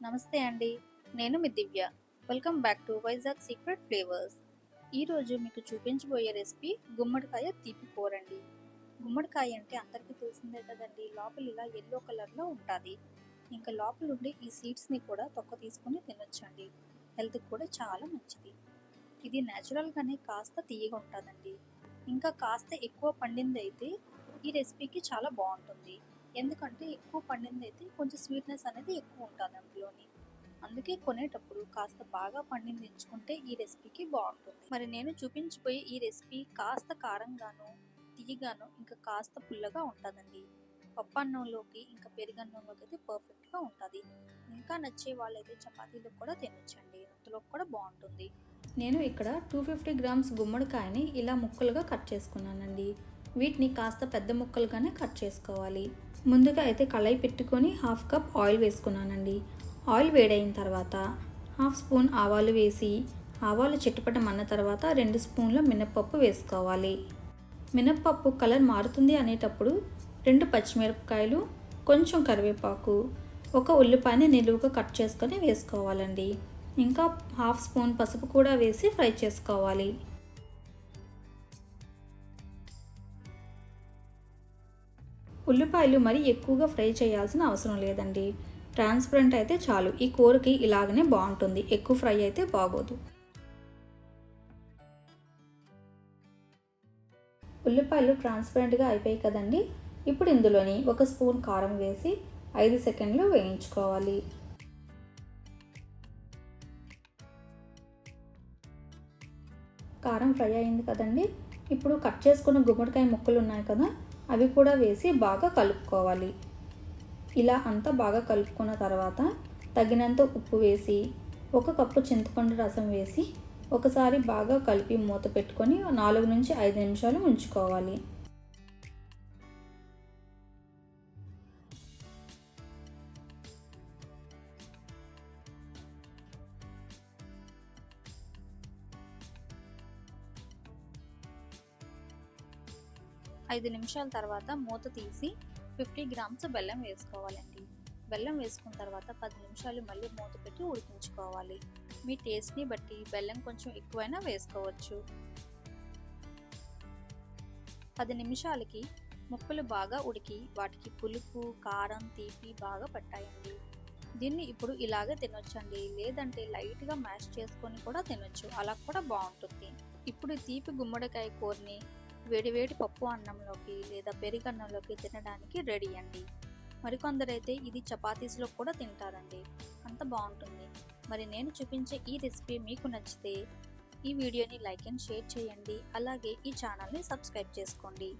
నమస్తే అండి నేను మీ Divya. Welcome back to Vizag secret flavours ఈరోజు మీకు చూపించబోయే రెసిపీ గుమ్మడికాయ తీపి కూర అండి గుమ్మడికాయ అంటే అందరికీ తెలిసిందే కదండి లోపల ఇలా ఎల్లో కలర్లో ఉంటుంది. ఇంకా లోపల ఉండే ఈ సీడ్స్ని కూడా తొక్క తీసుకొని తినొచ్చండి. హెల్త్కి కూడా చాలా మంచిది. ఇది న్యాచురల్గానే కాస్త తీయగా ఉంటుందండి. ఇంకా కాస్త ఎక్కువ పండింది అయితే ఈ రెసిపీకి చాలా బాగుంటుంది. ఎందుకంటే ఎక్కువ పండింది అయితే కొంచెం స్వీట్నెస్ అనేది ఎక్కువ ఉంటుంది అందులోని. అందుకే కొనేటప్పుడు కాస్త బాగా పండింది ఎంచుకుంటే ఈ రెసిపీకి బాగుంటుంది. మరి నేను చూపించిపోయే ఈ రెసిపీ కాస్త కారంగాను తీయగాను ఇంకా కాస్త పుల్లగా ఉంటుందండి. పప్పు అన్నంలోకి ఇంకా పెరుగన్నంలోకి అయితే పర్ఫెక్ట్గా ఉంటుంది. ఇంకా నచ్చే వాళ్ళైతే చపాతీలకు కూడా తినొచ్చండి. అందులోకి కూడా బాగుంటుంది. నేను ఇక్కడ టూ ఫిఫ్టీ గ్రామ్స్ గుమ్మడికాయని ఇలా ముక్కలుగా కట్ చేసుకున్నానండి. వీటిని కాస్త పెద్ద ముక్కలుగానే కట్ చేసుకోవాలి. ముందుగా అయితే కళాయి పెట్టుకొని హాఫ్ కప్ ఆయిల్ వేసుకున్నానండి. ఆయిల్ వేడైన తర్వాత హాఫ్ స్పూన్ ఆవాలు వేసి ఆవాలు చిట్టుపటమన్న తర్వాత రెండు స్పూన్ల మినప్పప్పు వేసుకోవాలి. మినప్పప్పు కలర్ మారుతుంది అనేటప్పుడు రెండు పచ్చిమిరపకాయలు కొంచెం కరివేపాకు ఒక ఉల్లిపాయని నిలువుగా కట్ చేసుకొని వేసుకోవాలండి. ఇంకా హాఫ్ స్పూన్ పసుపు కూడా వేసి ఫ్రై చేసుకోవాలి. ఉల్లిపాయలు మరీ ఎక్కువగా ఫ్రై చేయాల్సిన అవసరం లేదండి. ట్రాన్స్పరెంట్ అయితే చాలు. ఈ కూరకి ఇలాగనే బాగుంటుంది. ఎక్కువ ఫ్రై అయితే బాగోదు. ఉల్లిపాయలు ట్రాన్స్పరెంట్గా అయిపోయాయి కదండి. ఇప్పుడు ఇందులోని ఒక స్పూన్ కారం వేసి ఐదు సెకండ్లు వేయించుకోవాలి. కారం ఫ్రై అయింది కదండి. ఇప్పుడు కట్ చేసుకున్న గుమ్మడికాయ ముక్కలు ఉన్నాయి కదా అవి కూడా వేసి బాగా కలుపుకోవాలి. ఇలా అంతా బాగా కలుపుకున్న తర్వాత తగినంత ఉప్పు వేసి ఒక కప్పు చింతపండు రసం వేసి ఒకసారి బాగా కలిపి మూత పెట్టుకొని నాలుగు నుంచి ఐదు నిమిషాలు ఉంచుకోవాలి. ఐదు నిమిషాల తర్వాత మూత తీసి ఫిఫ్టీ గ్రామ్స్ బెల్లం వేసుకోవాలండి. బెల్లం వేసుకున్న తర్వాత పది నిమిషాలు మళ్ళీ మూత పెట్టి ఉడికించుకోవాలి. మీ టేస్ట్ని బట్టి బెల్లం కొంచెం ఎక్కువైనా వేసుకోవచ్చు. పది నిమిషాలకి ముక్కలు బాగా ఉడికి వాటికి పులుపు కారం తీపి బాగా పట్టాయండి. దీన్ని ఇప్పుడు ఇలాగే తినొచ్చండి. లేదంటే లైట్గా మ్యాష్ చేసుకొని కూడా తినొచ్చు. అలా కూడా బాగుంటుంది. ఇప్పుడు తీపి గుమ్మడికాయ కూరని వేడివేడి పప్పు అన్నంలోకి లేదా పెరిగన్నంలోకి తినడానికి రెడీ అండి. మరికొందరైతే ఇది చపాతీస్లో కూడా తింటారండి. అంత బాగుంటుంది. మరి నేను చూపించే ఈ రెసిపీ మీకు నచ్చితే ఈ వీడియోని లైక్ అండ్ షేర్ చేయండి. అలాగే ఈ ఛానల్ని సబ్స్క్రైబ్ చేసుకోండి.